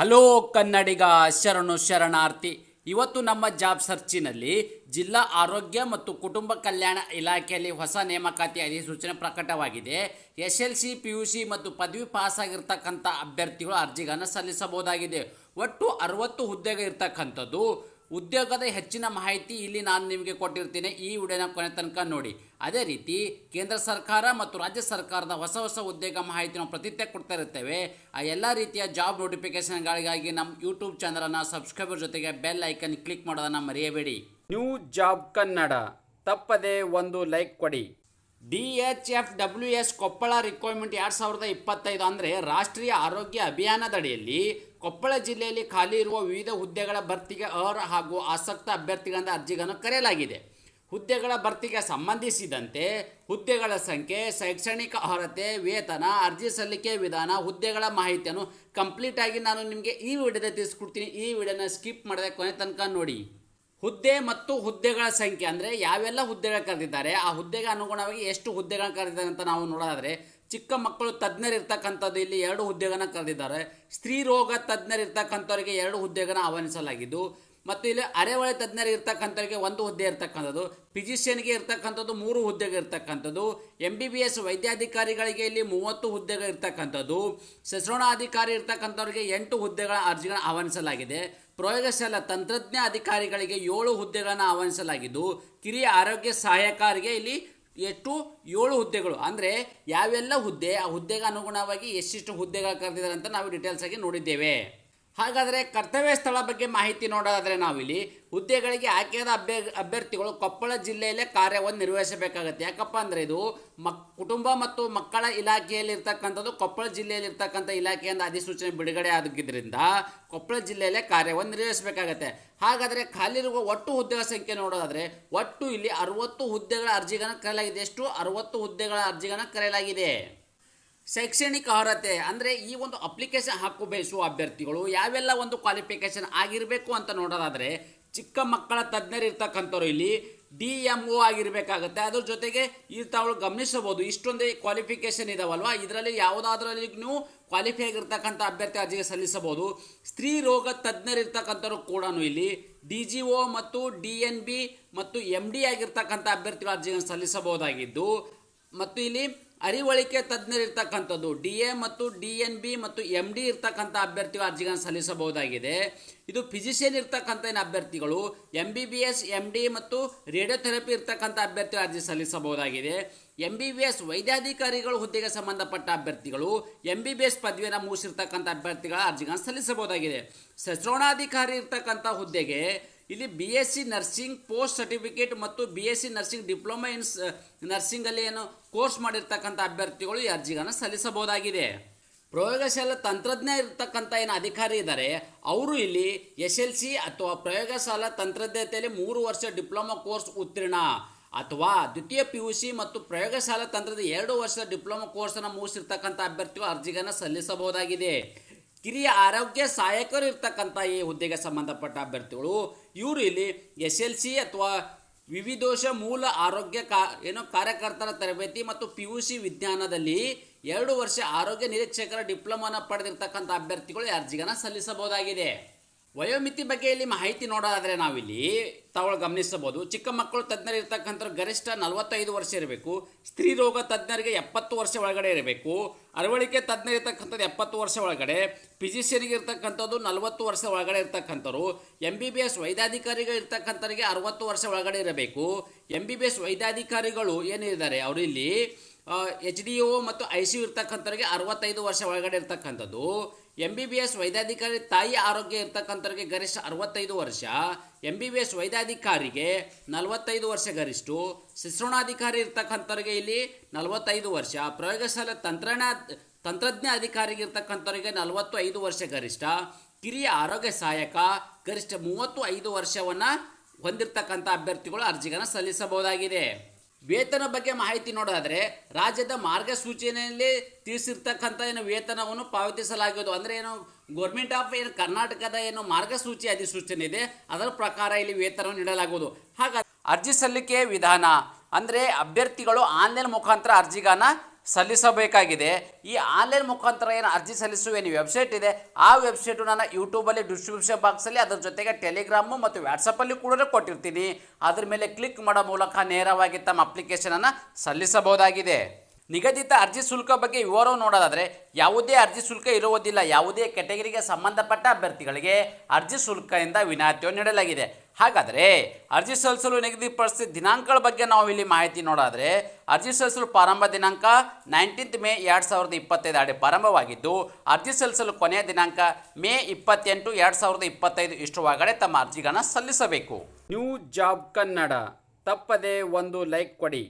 Hello ಕನ್ನಡಿಗ ಶರಣು ಶರಣಾರ್ಥಿ. ಇವತ್ತು ನಮ್ಮ ಜಾಬ್ ಸರ್ಚಿನಲ್ಲಿ ಜಿಲ್ಲಾ ಆರೋಗ್ಯ ಮತ್ತು ಕುಟುಂಬ ಕಲ್ಯಾಣ ಇಲಾಖೆಯಲ್ಲಿ ಹೊಸ ನೇಮಕಾತಿ ಅಧಿಸೂಚನೆ ಪ್ರಕಟವಾಗಿದೆ. S L C P U C ಮತ್ತು ಪದವಿ ಪಾಸಾಗಿರ್ತಕ್ಕಂಥ ಅಭ್ಯರ್ಥಿಗಳು ಅರ್ಜಿಗಳನ್ನು ಸಲ್ಲಿಸಬಹುದಾಗಿದೆ. ಒಟ್ಟು ಅರವತ್ತು ಹುದ್ದೆಗೆ ಇರ್ತಕ್ಕಂಥದ್ದು ಉದ್ಯೋಗದ ಹೆಚ್ಚಿನ ಮಾಹಿತಿ ಇಲ್ಲಿ ನಾನು ನಿಮಗೆ ಕೊಟ್ಟಿರ್ತೀನಿ. ಈ ವಿಡಿಯೋನ ಕೊನೆ ತನಕ ನೋಡಿ. ಅದೇ ರೀತಿ ಕೇಂದ್ರ ಸರ್ಕಾರ ಮತ್ತು ರಾಜ್ಯ ಸರ್ಕಾರದ ಹೊಸ ಹೊಸ ಉದ್ಯೋಗ ಮಾಹಿತಿ ನಾವು ಪ್ರತಿತ್ಯ ಕೊಡ್ತಾ ಇರ್ತೇವೆ ಆ ಎಲ್ಲ ರೀತಿಯ ಜಾಬ್ ನೋಟಿಫಿಕೇಶನ್ಗಳಿಗಾಗಿ ನಮ್ಮ ಯೂಟ್ಯೂಬ್ ಚಾನಲನ್ನು ಸಬ್ಸ್ಕ್ರೈಬರ್ ಜೊತೆಗೆ ಬೆಲ್ ಐಕನ್ ಕ್ಲಿಕ್ ಮಾಡೋದನ್ನು ಮರೆಯಬೇಡಿ. ನ್ಯೂ ಜಾಬ್ ಕನ್ನಡ ತಪ್ಪದೆ ಒಂದು ಲೈಕ್ ಕೊಡಿ. D H F W S Koppal recruitment ಎರಡು ಸಾವಿರದ ಇಪ್ಪತ್ತೈದು ಅಂದರೆ ರಾಷ್ಟ್ರೀಯ ಆರೋಗ್ಯ ಅಭಿಯಾನದಡಿಯಲ್ಲಿ ಕೊಪ್ಪಳ ಜಿಲ್ಲೆಯಲ್ಲಿ ಖಾಲಿ ಇರುವ ವಿವಿಧ ಹುದ್ದೆಗಳ ಭರ್ತಿಗೆ ಅರ್ಹ ಹಾಗೂ ಆಸಕ್ತ ಅಭ್ಯರ್ಥಿಗಳಿಂದ ಅರ್ಜಿಗಳನ್ನು ಕರೆಯಲಾಗಿದೆ. ಹುದ್ದೆಗಳ ಭರ್ತಿಗೆ ಸಂಬಂಧಿಸಿದಂತೆ ಹುದ್ದೆಗಳ ಸಂಖ್ಯೆ, ಶೈಕ್ಷಣಿಕ ಅರ್ಹತೆ, ವೇತನ, ಅರ್ಜಿ ಸಲ್ಲಿಕೆ ವಿಧಾನ, ಹುದ್ದೆಗಳ ಮಾಹಿತಿಯನ್ನು ಕಂಪ್ಲೀಟಾಗಿ ನಾನು ನಿಮಗೆ ಈ ವಿಡಿಯೋದಲ್ಲಿ ತಿಳಿಸ್ಕೊಡ್ತೀನಿ. ಈ ವಿಡಿಯೋನ ಸ್ಕಿಪ್ ಮಾಡದೆ ಕೊನೆ ತನಕ ನೋಡಿ. ಹುದ್ದೆ ಮತ್ತು ಹುದ್ದೆಗಳ ಸಂಖ್ಯೆ ಅಂದರೆ ಯಾವೆಲ್ಲ ಹುದ್ದೆಗಳು ಕರೆದಿದ್ದಾರೆ, ಆ ಹುದ್ದೆಗೆ ಅನುಗುಣವಾಗಿ ಎಷ್ಟು ಹುದ್ದೆಗಳನ್ನ ಕರೆದಿದ್ದಾರೆ ಅಂತ ನಾವು ನೋಡೋದಾದರೆ, ಚಿಕ್ಕ ಮಕ್ಕಳು ತಜ್ಞರಿರ್ತಕ್ಕಂಥದ್ದು ಇಲ್ಲಿ ಎರಡು ಹುದ್ದೆಗಳನ್ನು ಕರೆದಿದ್ದಾರೆ. ಸ್ತ್ರೀ ರೋಗ ತಜ್ಞರಿರ್ತಕ್ಕಂಥವರಿಗೆ ಎರಡು ಹುದ್ದೆಗಳನ್ನು ಆಹ್ವಾನಿಸಲಾಗಿದ್ದು, ಮತ್ತು ಇಲ್ಲಿ ಅರೆವಳೆ ತಜ್ಞರಿಗೆ ಇರ್ತಕ್ಕಂಥವ್ರಿಗೆ ಒಂದು ಹುದ್ದೆ ಇರ್ತಕ್ಕಂಥದ್ದು. ಫಿಸಿಷಿಯನ್ಗೆ ಇರ್ತಕ್ಕಂಥದ್ದು ಮೂರು ಹುದ್ದೆಗೆ ಇರ್ತಕ್ಕಂಥದ್ದು. ಎಂ ಬಿ ಬಿ ಎಸ್ ವೈದ್ಯಾಧಿಕಾರಿಗಳಿಗೆ ಇಲ್ಲಿ ಮೂವತ್ತು ಹುದ್ದೆಗಳು ಇರ್ತಕ್ಕಂಥದ್ದು. ಸಶ್ರೋಣಾಧಿಕಾರಿ ಇರ್ತಕ್ಕಂಥವ್ರಿಗೆ ಎಂಟು ಹುದ್ದೆಗಳ ಅರ್ಜಿಗಳನ್ನು ಆಹ್ವಾನಿಸಲಾಗಿದೆ. ಪ್ರಯೋಗಶಾಲಾ ತಂತ್ರಜ್ಞ ಅಧಿಕಾರಿಗಳಿಗೆ ಏಳು ಹುದ್ದೆಗಳನ್ನು ಆಹ್ವಾನಿಸಲಾಗಿದ್ದು, ಕಿರಿಯ ಆರೋಗ್ಯ ಸಹಾಯಕರಿಗೆ ಇಲ್ಲಿ ಎಷ್ಟು ಏಳು ಹುದ್ದೆಗಳು, ಅಂದರೆ ಯಾವೆಲ್ಲ ಹುದ್ದೆ, ಆ ಹುದ್ದೆಗೆ ಅನುಗುಣವಾಗಿ ಎಷ್ಟೆಷ್ಟು ಹುದ್ದೆಗಳು ಕರೆದಿದ್ದಾರೆ ಅಂತ ನಾವು ಡೀಟೇಲ್ಸ್ ಆಗಿ ನೋಡಿದ್ದೇವೆ. ಹಾಗಾದರೆ ಕರ್ತವ್ಯ ಸ್ಥಳ ಬಗ್ಗೆ ಮಾಹಿತಿ ನೋಡೋದಾದರೆ ನಾವಿಲ್ಲಿ ಹುದ್ದೆಗಳಿಗೆ ಆಯ್ಕೆಯಾದ ಅಭ್ಯ, ಅಭ್ಯರ್ಥಿಗಳು ಕೊಪ್ಪಳ ಜಿಲ್ಲೆಯಲ್ಲೇ ಕಾರ್ಯವನ್ನು ನಿರ್ವಹಿಸಬೇಕಾಗುತ್ತೆ. ಯಾಕಪ್ಪ ಅಂದರೆ ಇದು ಮಕ್, ಕುಟುಂಬ ಮತ್ತು ಮಕ್ಕಳ ಇಲಾಖೆಯಲ್ಲಿರ್ತಕ್ಕಂಥದ್ದು ಕೊಪ್ಪಳ ಜಿಲ್ಲೆಯಲ್ಲಿರ್ತಕ್ಕಂಥ ಇಲಾಖೆಯಿಂದ ಅಧಿಸೂಚನೆ ಬಿಡುಗಡೆ ಆಗಿದ್ದರಿಂದ ಕೊಪ್ಪಳ ಜಿಲ್ಲೆಯಲ್ಲೇ ಕಾರ್ಯವನ್ನು ನಿರ್ವಹಿಸಬೇಕಾಗತ್ತೆ. ಹಾಗಾದರೆ ಖಾಲಿರುವ ಒಟ್ಟು ಹುದ್ದೆಗಳ ಸಂಖ್ಯೆ ನೋಡೋದಾದರೆ ಒಟ್ಟು ಇಲ್ಲಿ ಅರವತ್ತು ಹುದ್ದೆಗಳ ಅರ್ಜಿಗಳನ್ನು ಕರೆಯಲಾಗಿದೆ. ಎಷ್ಟು? ಅರವತ್ತು ಹುದ್ದೆಗಳ ಅರ್ಜಿಗಳನ್ನು ಕರೆಯಲಾಗಿದೆ. ಶೈಕ್ಷಣಿಕ ಅರ್ಹತೆ ಅಂದರೆ ಈ ಒಂದು ಅಪ್ಲಿಕೇಶನ್ ಹಾಕು ಬಯಸುವ ಅಭ್ಯರ್ಥಿಗಳು, ಯಾವೆಲ್ಲ ಒಂದು ಕ್ವಾಲಿಫಿಕೇಶನ್ ಆಗಿರಬೇಕು ಅಂತ ನೋಡೋದಾದರೆ, ಚಿಕ್ಕ ಮಕ್ಕಳ ತಜ್ಞರು ಇರ್ತಕ್ಕಂಥವ್ರು ಇಲ್ಲಿ ಡಿ ಎಂ ಒ ಆಗಿರಬೇಕಾಗತ್ತೆ. ಅದ್ರ ಜೊತೆಗೆ ಈ ತಾವು ಗಮನಿಸಬಹುದು, ಇಷ್ಟೊಂದು ಕ್ವಾಲಿಫಿಕೇಶನ್ ಇದಾವಲ್ವಾ? ಇದರಲ್ಲಿ ಯಾವುದಾದ್ರಲ್ಲಿಗೂ ಕ್ವಾಲಿಫೈ ಆಗಿರ್ತಕ್ಕಂಥ ಅಭ್ಯರ್ಥಿ ಅರ್ಜಿಗೆ ಸಲ್ಲಿಸಬಹುದು. ಸ್ತ್ರೀ ರೋಗ ತಜ್ಞರಿರ್ತಕ್ಕಂಥವ್ರು ಕೂಡ ಇಲ್ಲಿ ಡಿ ಜಿ ಒ ಮತ್ತು ಡಿ ಎನ್ ಬಿ ಮತ್ತು ಎಂ ಡಿ ಆಗಿರ್ತಕ್ಕಂಥ ಅಭ್ಯರ್ಥಿಗಳ ಅರ್ಜಿಗಳನ್ನು ಸಲ್ಲಿಸಬಹುದಾಗಿದ್ದು ಮತ್ತು ಇಲ್ಲಿ ಅರಿವಳಿಕೆ ತಜ್ಞರಿರ್ತಕ್ಕಂಥದ್ದು ಡಿ ಎ ಮತ್ತು ಡಿ ಎನ್ ಬಿ ಮತ್ತು ಎಂ ಡಿ ಇರ್ತಕ್ಕಂಥ ಅಭ್ಯರ್ಥಿಗಳು ಅರ್ಜಿಗಳನ್ನು ಸಲ್ಲಿಸಬಹುದಾಗಿದೆ. ಇದು ಫಿಸಿಷಿಯನ್ ಇರ್ತಕ್ಕಂಥ ಏನು ಅಭ್ಯರ್ಥಿಗಳು M B B S M D ಮತ್ತು ರೇಡಿಯೋಥೆರಪಿ ಇರ್ತಕ್ಕಂಥ ಅಭ್ಯರ್ಥಿಗಳು ಅರ್ಜಿ ಸಲ್ಲಿಸಬಹುದಾಗಿದೆ. ಎಂ ಬಿ ಬಿ ಎಸ್ ವೈದ್ಯಾಧಿಕಾರಿಗಳು ಹುದ್ದೆಗೆ ಸಂಬಂಧಪಟ್ಟ ಅಭ್ಯರ್ಥಿಗಳು ಎಂ ಬಿ ಬಿ ಎಸ್ ಪದವಿಯನ್ನು ಮುಗಿಸಿರ್ತಕ್ಕಂಥ ಅಭ್ಯರ್ಥಿಗಳ ಅರ್ಜಿಗಳನ್ನು ಸಲ್ಲಿಸಬಹುದಾಗಿದೆ. ಸಶ್ರೋಣಾಧಿಕಾರಿ ಇರ್ತಕ್ಕಂಥ ಹುದ್ದೆಗೆ ಇಲ್ಲಿ B S C nursing post certificate ಮತ್ತು B S C nursing diploma in ನರ್ಸಿಂಗಲ್ಲಿ ಏನು ಕೋರ್ಸ್ ಮಾಡಿರ್ತಕ್ಕಂಥ ಅಭ್ಯರ್ಥಿಗಳು ಈ ಅರ್ಜಿಗಳನ್ನು ಸಲ್ಲಿಸಬಹುದಾಗಿದೆ. ಪ್ರಯೋಗಶಾಲಾ ತಂತ್ರಜ್ಞ ಇರ್ತಕ್ಕಂಥ ಏನು ಅಧಿಕಾರಿ ಇದ್ದಾರೆ ಅವರು ಇಲ್ಲಿ ಎಸ್ ಎಲ್ ಸಿ ಅಥವಾ ಪ್ರಯೋಗಶಾಲಾ ತಂತ್ರಜ್ಞತೆಯಲ್ಲಿ ಮೂರು ವರ್ಷ ಡಿಪ್ಲೊಮಾ ಕೋರ್ಸ್ ಉತ್ತೀರ್ಣ. ಅಥವಾ ದ್ವಿತೀಯ ಪಿ ಯು ಸಿ ಮತ್ತು ಪ್ರಯೋಗಶಾಲಾ ತಂತ್ರದ ಎರಡು ವರ್ಷದ ಡಿಪ್ಲೊಮಾ ಕೋರ್ಸನ್ನು ಮುಗಿಸಿರ್ತಕ್ಕಂಥ ಅಭ್ಯರ್ಥಿಗಳು ಅರ್ಜಿಗಳನ್ನು ಸಲ್ಲಿಸಬಹುದಾಗಿದೆ. ಕಿರಿಯ ಆರೋಗ್ಯ ಸಹಾಯಕರು ಇರ್ತಕ್ಕಂಥ ಈ ಹುದ್ದೆಗೆ ಸಂಬಂಧಪಟ್ಟ ಅಭ್ಯರ್ಥಿಗಳು, ಇವರು ಇಲ್ಲಿ ಎಸ್ ಎಲ್ ಸಿ ಅಥವಾ ವಿವಿಧೋಷ ಮೂಲ ಆರೋಗ್ಯ ಕಾ, ಏನೋ ಕಾರ್ಯಕರ್ತರ ತರಬೇತಿ ಮತ್ತು ಪಿ ಯು ಸಿ ವಿಜ್ಞಾನದಲ್ಲಿ ಎರಡು ವರ್ಷ ಆರೋಗ್ಯ ನಿರೀಕ್ಷಕರ ಡಿಪ್ಲೊಮಾನ ಪಡೆದಿರ್ತಕ್ಕಂಥ ಅಭ್ಯರ್ಥಿಗಳು ಅರ್ಜಿಗಳನ್ನ ಸಲ್ಲಿಸಬಹುದಾಗಿದೆ. ವಯೋಮಿತಿ ಬಗ್ಗೆ ಇಲ್ಲಿ ಮಾಹಿತಿ ನೋಡೋದಾದರೆ ನಾವಿಲ್ಲಿ ತಾವು ಗಮನಿಸಬಹುದು. ಚಿಕ್ಕ ಮಕ್ಕಳು ತಜ್ಞರು ಇರ್ತಕ್ಕಂಥ ಗರಿಷ್ಠ ನಲವತ್ತೈದು ವರ್ಷ ಇರಬೇಕು. ಸ್ತ್ರೀ ರೋಗ ತಜ್ಞರಿಗೆ ಎಪ್ಪತ್ತು ವರ್ಷ ಒಳಗಡೆ ಇರಬೇಕು. ಅರವಳಿಕೆ ತಜ್ಞರು ಇರ್ತಕ್ಕಂಥದ್ದು ಎಪ್ಪತ್ತು ವರ್ಷ ಒಳಗಡೆ. ಫಿಸಿಷಿಯನ್ಗೆ ಇರ್ತಕ್ಕಂಥದ್ದು ನಲವತ್ತು ವರ್ಷ ಒಳಗಡೆ ಇರ್ತಕ್ಕಂಥವ್ರು. ಎಂ ಬಿ ಬಿ ಎಸ್ ವೈದ್ಯಾಧಿಕಾರಿಗಳು ಅರವತ್ತು ವರ್ಷ ಒಳಗಡೆ ಇರಬೇಕು. ಎಂ ಬಿ ಬಿ ಎಸ್ ವೈದ್ಯಾಧಿಕಾರಿಗಳು ಏನಿದ್ದಾರೆ? ಅವರು ಇಲ್ಲಿ ಎಚ್ ಡಿ ಒ ಮತ್ತು ಐ ಸಿ ಯು ಇರ್ತಕ್ಕಂಥವ್ರಿಗೆ ಅರವತ್ತೈದು ವರ್ಷ ಒಳಗಡೆ ಇರ್ತಕ್ಕಂಥದ್ದು. ಎಂ ಬಿ ಬಿ ಎಸ್ ವೈದ್ಯಾಧಿಕಾರಿ ತಾಯಿ ಆರೋಗ್ಯ ಇರ್ತಕ್ಕಂಥವ್ರಿಗೆ ಗರಿಷ್ಠ ಅರವತ್ತೈದು ವರ್ಷ. ಎಂ ಬಿ ಬಿ ಎಸ್ ವೈದ್ಯಾಧಿಕಾರಿಗೆ ನಲವತ್ತೈದು ವರ್ಷ ಗರಿಷ್ಠ. ಶಿಶ್ರಣಾಧಿಕಾರಿ ಇರ್ತಕ್ಕಂಥವ್ರಿಗೆ ಇಲ್ಲಿ ನಲವತ್ತೈದು ವರ್ಷ. ಪ್ರಯೋಗಶಾಲೆ ತಂತ್ರಜ್ಞ ತಂತ್ರಜ್ಞ ಅಧಿಕಾರಿಗೆ ಇರ್ತಕ್ಕಂಥವ್ರಿಗೆ ನಲವತ್ತು ಐದು ವರ್ಷ ಗರಿಷ್ಠ. ಕಿರಿಯ ಆರೋಗ್ಯ ಸಹಾಯಕ ಗರಿಷ್ಠ ಮೂವತ್ತು ಐದು ವರ್ಷವನ್ನು ಹೊಂದಿರತಕ್ಕಂಥ ಅಭ್ಯರ್ಥಿಗಳು ಅರ್ಜಿಗಳನ್ನು ಸಲ್ಲಿಸಬಹುದಾಗಿದೆ. ವೇತನ ಬಗ್ಗೆ ಮಾಹಿತಿ ನೋಡೋದಾದರೆ, ರಾಜ್ಯದ ಮಾರ್ಗಸೂಚಿಯಲ್ಲಿ ತಿಳಿಸಿರ್ತಕ್ಕಂಥ ಏನು ವೇತನವನ್ನು ಪಾವತಿಸಲಾಗುವುದು ಅಂದರೆ ಏನು ಗೌರ್ಮೆಂಟ್ ಆಫ್ ಏನು ಕರ್ನಾಟಕದ ಏನು ಮಾರ್ಗಸೂಚಿ ಅಧಿಸೂಚನೆ ಇದೆ, ಅದರ ಪ್ರಕಾರ ಇಲ್ಲಿ ವೇತನವನ್ನು ನೀಡಲಾಗುವುದು. ಹಾಗಾಗಿ ಅರ್ಜಿ ಸಲ್ಲಿಕೆ ವಿಧಾನ, ಅಂದರೆ ಅಭ್ಯರ್ಥಿಗಳು ಆನ್ಲೈನ್ ಮುಖಾಂತರ ಅರ್ಜಿಗಾನ ಸಲ್ಲಿಸಬೇಕಾಗಿದೆ. ಈ ಆನ್ಲೈನ್ ಮುಖಾಂತರ ಏನು ಅರ್ಜಿ ಸಲ್ಲಿಸುವ ಏನು ವೆಬ್ಸೈಟ್ ಇದೆ, ಆ ವೆಬ್ಸೈಟು ನಾನು ಯೂಟ್ಯೂಬಲ್ಲಿ ಡಿಸ್ಕ್ರಿಪ್ಷನ್ ಬಾಕ್ಸಲ್ಲಿ ಅದರ ಜೊತೆಗೆ ಟೆಲಿಗ್ರಾಮು ಮತ್ತು ವ್ಯಾಟ್ಸಪ್ಪಲ್ಲಿ ಕೂಡ ಕೊಟ್ಟಿರ್ತೀನಿ. ಅದ್ರ ಮೇಲೆ ಕ್ಲಿಕ್ ಮಾಡೋ ಮೂಲಕ ನೇರವಾಗಿ ತಮ್ಮ ಅಪ್ಲಿಕೇಶನನ್ನು ಸಲ್ಲಿಸಬಹುದಾಗಿದೆ. ನಿಗದಿತ ಅರ್ಜಿ ಶುಲ್ಕ ಬಗ್ಗೆ ವಿವರ ನೋಡೋದಾದರೆ ಯಾವುದೇ ಅರ್ಜಿ ಶುಲ್ಕ ಇರುವುದಿಲ್ಲ. ಯಾವುದೇ ಕೆಟಗರಿಗೆ ಸಂಬಂಧಪಟ್ಟ ಅಭ್ಯರ್ಥಿಗಳಿಗೆ ಅರ್ಜಿ ಶುಲ್ಕದಿಂದ ವಿನಾಯಿತಿಯನ್ನು ನೀಡಲಾಗಿದೆ. ಹಾಗಾದರೆ ಅರ್ಜಿ ಸಲ್ಲಿಸಲು ನಿಗದಿಪಡಿಸಿದ ದಿನಾಂಕಗಳ ಬಗ್ಗೆ ನಾವು ಇಲ್ಲಿ ಮಾಹಿತಿ ನೋಡಾದರೆ ಅರ್ಜಿ ಸಲ್ಲಿಸಲು ಪ್ರಾರಂಭ ದಿನಾಂಕ ನೈನ್ಟೀನ್ತ್ ಮೇ ಎರಡು ಸಾವಿರದ ಇಪ್ಪತ್ತೈದು ಆಡಿ ಪ್ರಾರಂಭವಾಗಿದ್ದು, ಅರ್ಜಿ ಸಲ್ಲಿಸಲು ಕೊನೆಯ ದಿನಾಂಕ ಮೇ ಇಪ್ಪತ್ತೆಂಟು ಎರಡು ಸಾವಿರದ ಇಪ್ಪತ್ತೈದು ಇಷ್ಟು ಒಳಗಡೆ ತಮ್ಮ ಅರ್ಜಿಗಳನ್ನು ಸಲ್ಲಿಸಬೇಕು. New job Kannada. ತಪ್ಪದೆ ಒಂದು ಲೈಕ್ ಕೊಡಿ.